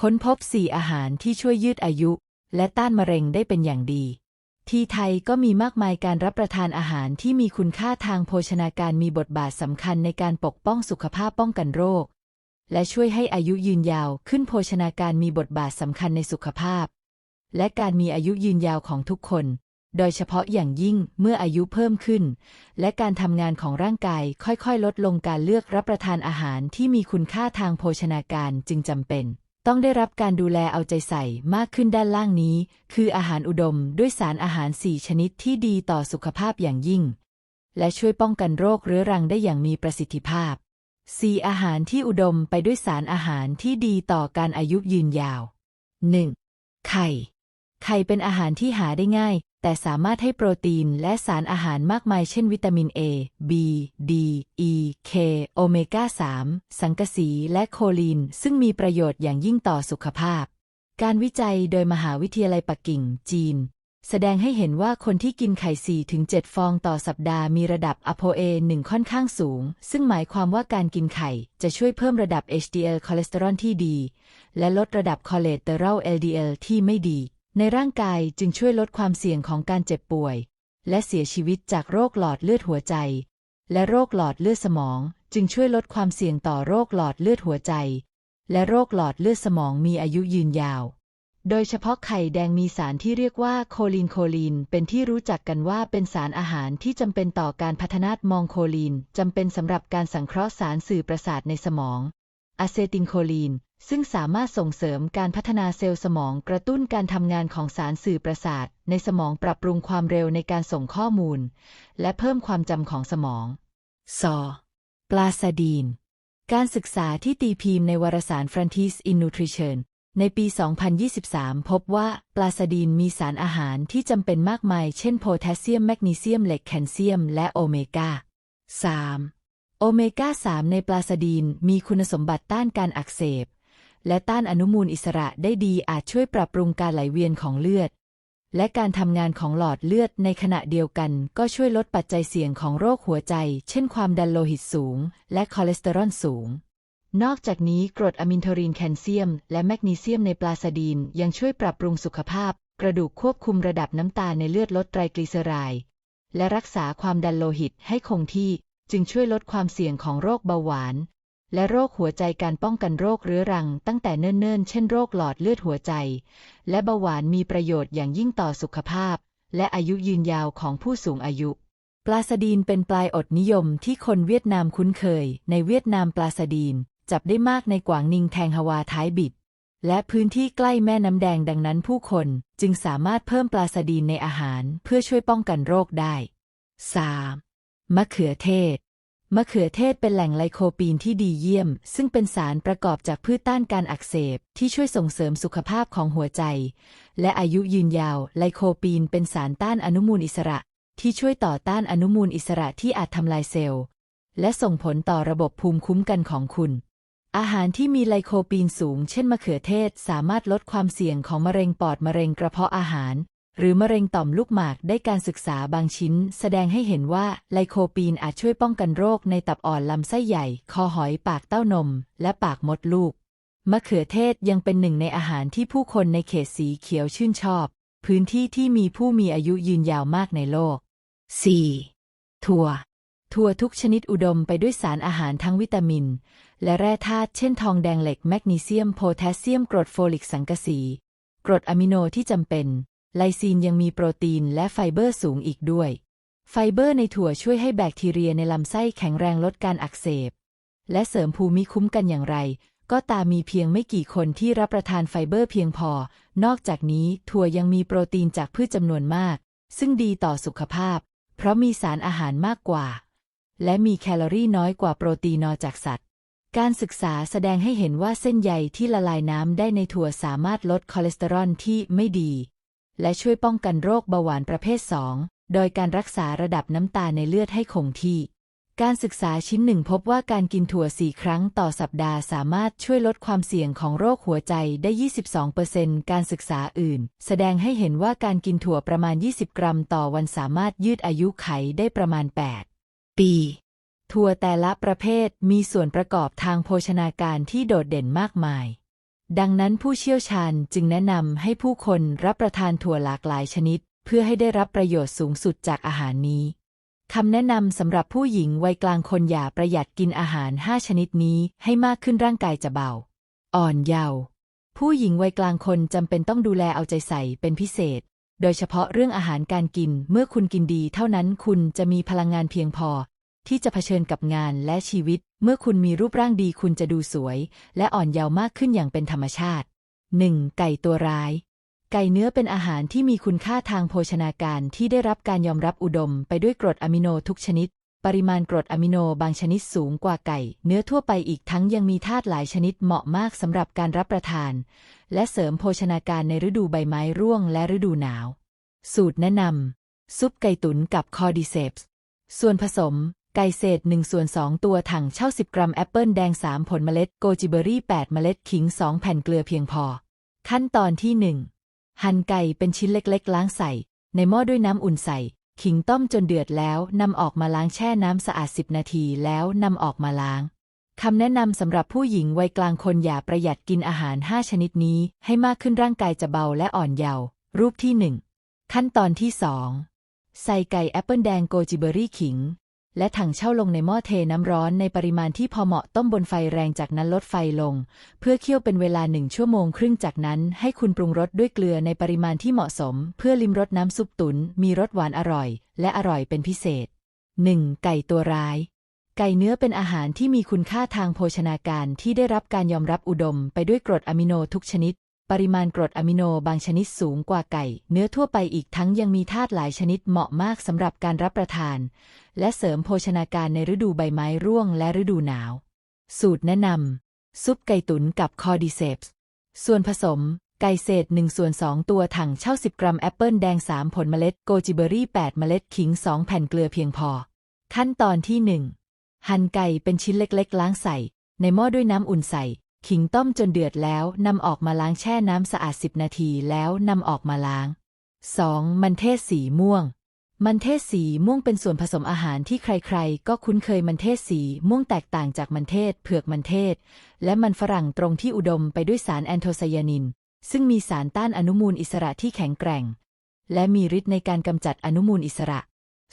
ค้นพบ4อาหารที่ช่วยยืดอายุ และต้านมะเร็งได้เป็นอย่างดี ที่ไทยก็มีมากมายการรับประทานอาหารที่มีคุณค่าทางโภชนาการมีบทบาทสำคัญในการปกป้องสุขภาพป้องกันโรค และช่วยให้อายุยืนยาวขึ้นโภชนาการมีบทบาทสำคัญในสุขภาพ และการมีอายุยืนยาวของทุกคน โดยเฉพาะอย่างยิ่งเมื่ออายุเพิ่มขึ้น และการทำงานของร่างกายค่อยๆ ลดลงการเลือกรับประทานอาหารที่มีคุณค่าทางโภชนาการจึงจำเป็น ต้องได้รับการดูแลเอาใจใส่มากขึ้นด้านล่างนี้ คืออาหารอุดมด้วยสารอาหาร 4 ชนิดที่ดีต่อสุขภาพอย่างยิ่ง และช่วยป้องกันโรคเรื้อรังได้อย่างมีประสิทธิภาพ 4 อาหารที่อุดมไปด้วยสารอาหารที่ดีต่อการอายุยืนยาว 1. ไข่ ไข่เป็นอาหารที่หาได้ง่าย แต่สามารถให้โปรตีนและสารอาหารมากมายเช่นวิตามิน A B D E K โอเมก้า 3 สังกะสีและโคลีน ซึ่งมีประโยชน์อย่างยิ่งต่อสุขภาพ การวิจัยโดยมหาวิทยาลัยปักกิ่ง จีน แสดงให้เห็นว่าคนที่กินไข่4-7ฟองต่อสัปดาห์มีระดับอะโพเอ1ค่อนข้างสูง ซึ่งหมายความว่าการกินไข่จะช่วยเพิ่มระดับ HDL คอเลสเตอรอลที่ดี และลดระดับคอเลสเตอรอล LDL ที่ไม่ดี ในร่างกายจึงช่วยลดความเสี่ยงของการเจ็บป่วย และเสียชีวิตจากโรคหลอดเลือดหัวใจ และโรคหลอดเลือดสมอง จึงช่วยลดความเสี่ยงต่อโรคหลอดเลือดหัวใจ และโรคหลอดเลือดสมองมีอายุยืนยาว โดยเฉพาะไข่แดงมีสารที่เรียกว่าโคลีนโคลีน เป็นที่รู้จักกันว่าเป็นสารอาหารที่จำเป็นต่อการพัฒนามองโคลีนจำเป็นสำหรับการสังเคราะห์สารสื่อประสาทในสมองอะเซติลโคลีน ซึ่งสามารถส่งเสริมการพัฒนาเซลล์สมองกระตุ้นการทำงานของสารสื่อประสาท ในสมองปรับปรุงความเร็วในการส่งข้อมูล และเพิ่มความจำของสมองซอปลาซาดีน การศึกษาที่ตีพิมพ์ในวารสาร Frontiers in Nutrition ในปี 2023 พบว่าปลาซาดีนมีสารอาหารที่จำเป็นมากมาย เช่นโพแทสเซียม แมกนีเซียม เหล็ก แคลเซียม และโอเมก้า 3 โอเมก้า 3 ในปลาซาดีนมีคุณสมบัติต้านการอักเสบ และต้านอนุมูลอิสระได้ดีอาจช่วยปรับปรุงการไหลเวียนของเลือด และการทำงานของหลอดเลือดในขณะเดียวกัน ก็ช่วยลดปัจจัยเสี่ยงของโรคหัวใจ เช่นความดันโลหิตสูง และคอเลสเตอรอลสูง นอกจากนี้กรดอะมินโทรีนแคลเซียม และแมกนีเซียมในปลาซาดีนยังช่วยปรับปรุงสุขภาพ กระดูกควบคุมระดับน้ำตาลในเลือดลดไตรกลีเซอไรด์และรักษาความดันโลหิตให้คงที่จึงช่วยลดความเสี่ยงของโรคเบาหวาน และโรคหัวใจการป้องกันโรคเรื้อรังตั้งแต่เนิ่นๆ เช่นโรคหลอดเลือดหัวใจ และเบาหวานมีประโยชน์อย่างยิ่งต่อสุขภาพ และอายุยืนยาวของผู้สูงอายุ ปลาซาดีนเป็นปลายอดนิยมที่คนเวียดนามคุ้นเคย ในเวียดนามปลาซาดีน จับได้มากในกวางนิงแทงฮวาท้ายบิด และพื้นที่ใกล้แม่น้ำแดงดังนั้นผู้คนจึงสามารถเพิ่มปลาซาดีนในอาหารเพื่อช่วยป้องกันโรคได้ 3. มะเขือเทศ มะเขือเทศเป็นแหล่งไลโคปีนที่ดีเยี่ยม ซึ่งเป็นสารประกอบจากพืชต้านการอักเสบ ที่ช่วยส่งเสริมสุขภาพของหัวใจ และอายุยืนยาว ไลโคปีนเป็นสารต้านอนุมูลอิสระ ที่ช่วยต่อต้านอนุมูลอิสระที่อาจทำลายเซลล์ และส่งผลต่อระบบภูมิคุ้มกันของคุณ อาหารที่มีไลโคปีนสูง เช่นมะเขือเทศ สามารถลดความเสี่ยงของมะเร็งปอดมะเร็งกระเพาะอาหาร หรือมะเร็งต่อมลูกหมากได้การศึกษาบางชิ้น แสดงให้เห็นว่าไลโคปีนอาจช่วยป้องกันโรคในตับอ่อนลำไส้ใหญ่ คอหอยปากเต้านม และปากมดลูก มะเขือเทศยังเป็นหนึ่งในอาหารที่ผู้คนในเขตสีเขียวชื่นชอบ พื้นที่ที่มีผู้มีอายุยืนยาวมากในโลก 4. ถั่วถั่วทุกชนิดอุดมไปด้วยสารอาหารทั้งวิตามิน และแร่ธาตุเช่นทองแดงเหล็กแมกนีเซียมโพแทสเซียมกรดโฟลิกสังกะสี กรดอะมิโนที่จำเป็น ไลซีนยังมีโปรตีนและไฟเบอร์สูงอีกด้วย ไฟเบอร์ในถั่วช่วยให้แบคทีเรียในลำไส้แข็งแรงลดการอักเสบ และเสริมภูมิคุ้มกันอย่างไร ก็ตามมีเพียงไม่กี่คนที่รับประทานไฟเบอร์เพียงพอ นอกจากนี้ถั่วยังมีโปรตีนจากพืชจำนวนมาก ซึ่งดีต่อสุขภาพ เพราะมีสารอาหารมากกว่า และมีแคลอรี่น้อยกว่าโปรตีนจากสัตว์การศึกษาแสดงให้เห็นว่าเส้นใยที่ละลายน้ำได้ในถั่วสามารถลดคอเลสเตอรอลที่ไม่ดี และช่วยป้องกันโรคเบาหวานประเภท 2 โดยการรักษาระดับน้ำตาในเลือดให้คงที่ การศึกษาชิ้นหนึ่งพบว่าการกินถั่ว 4 ครั้งต่อสัปดาห์สามารถช่วยลดความเสี่ยงของโรคหัวใจได้ 22%การศึกษาอื่น แสดงให้เห็นว่าการกินถั่วประมาณ 20 กรัมต่อวันสามารถยืดอายุไขได้ประมาณ 8 ปีถั่วแต่ละประเภทมีส่วนประกอบทางโภชนาการที่โดดเด่นมากมาย ดังนั้นผู้เชี่ยวชาญจึงแนะนำให้ผู้คนรับประทานถั่วหลากหลายชนิด เพื่อให้ได้รับประโยชน์สูงสุดจากอาหารนี้คำแนะนำสำหรับผู้หญิงวัยกลางคนอย่าประหยัดกินอาหาร 5 ชนิดนี้ให้มากขึ้นร่างกายจะเบา อ่อนเยาว์ผู้หญิงวัยกลางคนจำเป็นต้องดูแลเอาใจใส่เป็นพิเศษ โดยเฉพาะเรื่องอาหารการกินเมื่อคุณกินดีเท่านั้นคุณจะมีพลังงานเพียงพอ ที่จะเผชิญกับงานและชีวิต เมื่อคุณมีรูปร่างดีคุณจะดูสวย และอ่อนเยาว์มากขึ้นอย่างเป็นธรรมชาติ 1. ไก่ตัวร้าย ไก่เนื้อเป็นอาหารที่มีคุณค่าทางโภชนาการที่ได้รับการยอมรับอุดม ไปด้วยกรดอะมิโนทุกชนิด ปริมาณกรดอะมิโนบางชนิดสูงกว่าไก่ เนื้อทั่วไปอีกทั้งยังมีธาตุหลายชนิดเหมาะมากสำหรับการรับประทาน และเสริมโภชนาการในฤดูใบไม้ร่วงและฤดูหนาว สูตรแนะนำซุปไก่ตุ๋นกับคอดิเซปส์ส่วนผสม ไก่เศษ1ส่วน2ตัวถังเช่า 10 กรัมแอปเปิลแดง 3 ผลเมล็ดโกจิเบอรี่ 8 เมล็ดขิง 2 แผ่นเกลือเพียงพอ ขั้นตอนที่ 1 หั่นไก่เป็นชิ้นเล็กๆ ล้างใส่ ในหม้อด้วยน้ำอุ่นใส่ ขิงต้มจนเดือดแล้วนำออกมาล้างแช่น้ำสะอาด 10 นาทีแล้วนำออกมาล้างคำแนะนำสำหรับผู้หญิงวัยกลางคนอย่าประหยัดกินอาหาร 5 ชนิดนี้ ให้มากขึ้นร่างกายจะเบาและอ่อนเยาว์รูปที่ 1 ขั้นตอนที่ 2 ใส่ไก่แอปเปิลแดงโกจิเบอรี่ขิง และถังเช่าลงในหม้อเทน้ำร้อนในปริมาณที่พอเหมาะต้มบนไฟแรงจากนั้นลดไฟลง เพื่อเคี่ยวเป็นเวลาหนึ่งชั่วโมงครึ่งจากนั้น ให้คุณปรุงรสด้วยเกลือในปริมาณที่เหมาะสม เพื่อลิมรสน้ำซุปตุน มีรสหวานอร่อย และอร่อยเป็นพิเศษ 1. ไก่ตัวร้าย ไก่เนื้อเป็นอาหารที่มีคุณค่าทางโภชนาการที่ได้รับการยอมรับอุดม ไปด้วยกรดอะมิโนทุกชนิด ปริมาณกรดอะมิโนบางชนิดสูงกว่าไก่ เนื้อทั่วไปอีกทั้งยังมีธาตุหลายชนิดเหมาะมากสำหรับการรับประทาน และเสริมโภชนาการในฤดูใบไม้ร่วงและฤดูหนาว สูตรแนะนำซุปไก่ตุ๋นกับคอดิเซปส์ส่วนผสม ไก่เศษ1ส่วน2ตัวถังเช่า 10 กรัมแอปเปิลแดง 3 ผลเมล็ดโกจิเบอรี่ 8 เมล็ดขิง 2 แผ่นเกลือเพียงพอ ขั้นตอนที่ 1 หั่นไก่เป็นชิ้นเล็กๆ ล้างใส่ ในหม้อด้วยน้ำอุ่นใส่ ขิงต้มจนเดือดแล้วนำออกมาล้างแช่น้ำสะอาด10นาทีแล้วนำออกมาล้าง 2. มันเทศสีม่วง มันเทศสีม่วงเป็นส่วนผสมอาหารที่ใครๆ ก็คุ้นเคยมันเทศสีม่วงแตกต่างจากมันเทศ เผือกมันเทศ และมันฝรั่งตรงที่อุดมไปด้วยสารแอนโทไซยานิน ซึ่งมีสารต้านอนุมูลอิสระที่แข็งแกร่ง และมีฤทธิ์ในการกำจัดอนุมูลอิสระ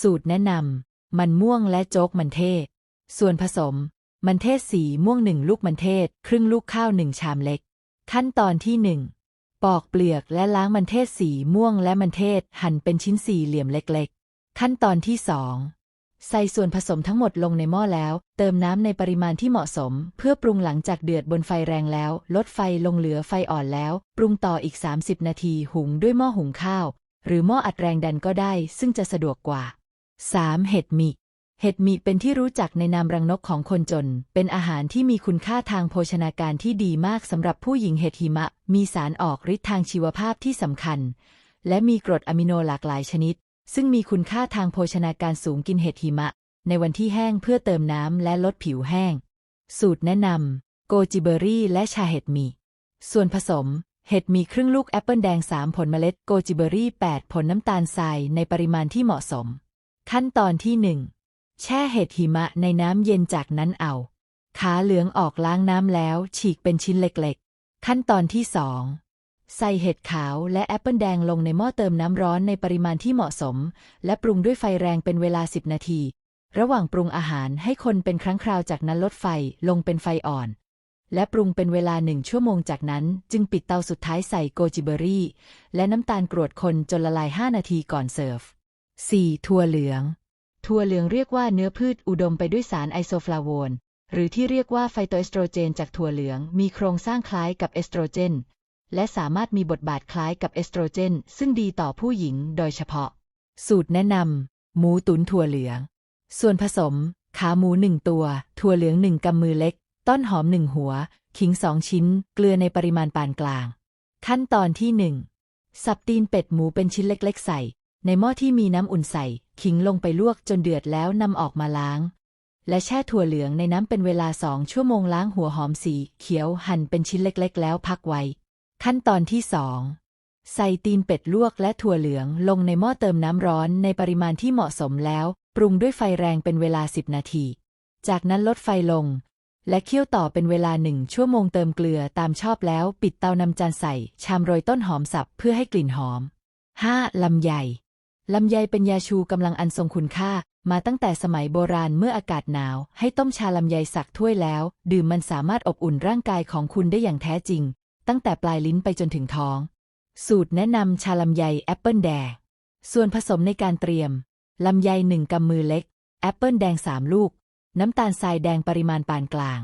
สูตรแนะนำมันม่วงและโจ๊กมันเทศ ส่วนผสม มันเทศสีม่วงหนึ่งลูกมันเทศ ครึ่งลูกข้าวหนึ่งชามเล็ก ขั้นตอนที่หนึ่งปอกเปลือกและล้างมันเทศสีม่วงและมันเทศหั่นเป็นชิ้นสี่เหลี่ยมเล็กๆ ขั้นตอนที่สองใส่ส่วนผสมทั้งหมดลงในหม้อแล้ว เติมน้ำในปริมาณที่เหมาะสม เพื่อปรุงหลังจากเดือดบนไฟแรงแล้ว ลดไฟลงเหลือไฟอ่อนแล้ว ปรุงต่ออีก 30 นาทีหุงด้วยหม้อหุงข้าว หรือหม้ออัดแรงดันก็ได้ ซึ่งจะสะดวกกว่า 3. เห็ดหมิ เห็ดหมิเป็นที่รู้จักในนามรังนกของคนจน เป็นอาหารที่มีคุณค่าทางโภชนาการที่ดีมากสำหรับผู้หญิงเห็ดหิมะ มีสารออกฤทธิ์ทางชีวภาพที่สำคัญ และมีกรดอะมิโนหลากหลายชนิด ซึ่งมีคุณค่าทางโภชนาการสูงกินเห็ดหิมะ ในวันที่แห้งเพื่อเติมน้ำและลดผิวแห้ง สูตรแนะนำโกจิเบอรี่ และชาเห็ดหมิส่วนผสมเห็ดมีครึ่งลูกแอปเปิลแดง 3 ผลเมล็ดโกจิเบอรี่ 8 ผลน้ำตาลทรายในปริมาณที่เหมาะสม ขั้นตอนที่1 แช่เห็ดหิมะในน้ำเย็นจากนั้นเอา ขาเหลืองออกล้างน้ำแล้ว ฉีกเป็นชิ้นเล็กๆ ขั้นตอนที่2ใส่เห็ดขาวและแอปเปิลแดงลงในหม้อเติมน้ำร้อนในปริมาณที่เหมาะสม และปรุงด้วยไฟแรงเป็นเวลา 10 นาที ระหว่างปรุงอาหารให้คนเป็นครั้งคราวจากนั้นลดไฟลงเป็นไฟอ่อน และปรุงเป็นเวลาหนึ่งชั่วโมงจากนั้น จึงปิดเตาสุดท้ายใส่โกจิเบอรี่ และน้ำตาลกรวดคนจนละลาย 5 นาทีก่อนเสิร์ฟ 4. ถั่วเหลือง ถั่วเหลืองเรียกว่าเนื้อพืชอุดมไปด้วยสารไอโซฟลาโวนหรือที่เรียกว่าไฟโตเอสโตรเจนจากถั่วเหลืองมีโครงสร้างคล้ายกับเอสโตรเจน และสามารถมีบทบาทคล้ายกับเอสโตรเจน ซึ่งดีต่อผู้หญิงโดยเฉพาะ สูตรแนะนำหมูตุ๋นถั่วเหลือง ส่วนผสม ขาหมูหนึ่งตัว ถั่วเหลืองหนึ่งกำมือเล็ก ต้นหอมหนึ่งหัว ขิงสองชิ้น เกลือในปริมาณปานกลาง ขั้นตอนที่หนึ่งสับตีนเป็ดหมูเป็นชิ้นเล็ก ๆ ใส่ ในหม้อที่มีน้ำอุ่นใส่ ขิงลงไปลวกจนเดือดแล้วนำออกมาล้าง และแช่ถั่วเหลืองในน้ำเป็นเวลาสองชั่วโมงล้างหัวหอมสีเขียวหั่นเป็นชิ้นเล็กๆ แล้วพักไว้ ขั้นตอนที่สองใส่ตีนเป็ดลวกและถั่วเหลืองลงในหม้อเติมน้ำร้อนในปริมาณที่เหมาะสมแล้ว ปรุงด้วยไฟแรงเป็นเวลา 10 นาที จากนั้นลดไฟลง และเคี่ยวต่อเป็นเวลาหนึ่งชั่วโมงเติมเกลือตามชอบแล้ว ปิดเตานำจานใส่ ชามโรยต้นหอมสับเพื่อให้กลิ่นหอม 5. ลำไย ลำไยเป็นยาชูกำลังอันทรงคุณค่า มาตั้งแต่สมัยโบราณเมื่ออากาศหนาว ให้ต้มชาลำไยสักถ้วยแล้ว ดื่มมันสามารถอบอุ่นร่างกายของคุณได้อย่างแท้จริง ตั้งแต่ปลายลิ้นไปจนถึงท้อง สูตรแนะนำชาลำไยแอปเปิลแดงส่วนผสมในการเตรียมลำไยหนึ่งกำมือเล็ก แอปเปิลแดงสามลูก น้ำตาลทรายแดงปริมาณปานกลาง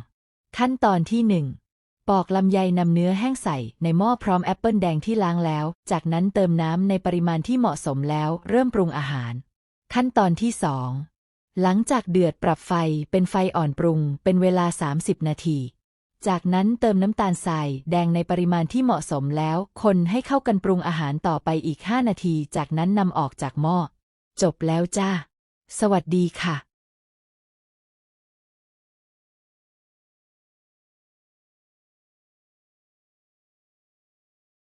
ขั้นตอนที่หนึ่ง ปอกลำไยนำเนื้อแห้งใส่ในหม้อพร้อมแอปเปิลแดงที่ล้างแล้ว จากนั้นเติมน้ำในปริมาณที่เหมาะสมแล้วเริ่มปรุงอาหาร ขั้นตอนที่สองหลังจากเดือดปรับไฟเป็นไฟอ่อนปรุง เป็นเวลา 30 นาที จากนั้นเติมน้ำตาลทรายแดงในปริมาณที่เหมาะสมแล้ว คนให้เข้ากันปรุงอาหารต่อไปอีก 5 นาที จากนั้นนำออกจากหม้อ จบแล้วจ้า สวัสดีค่ะ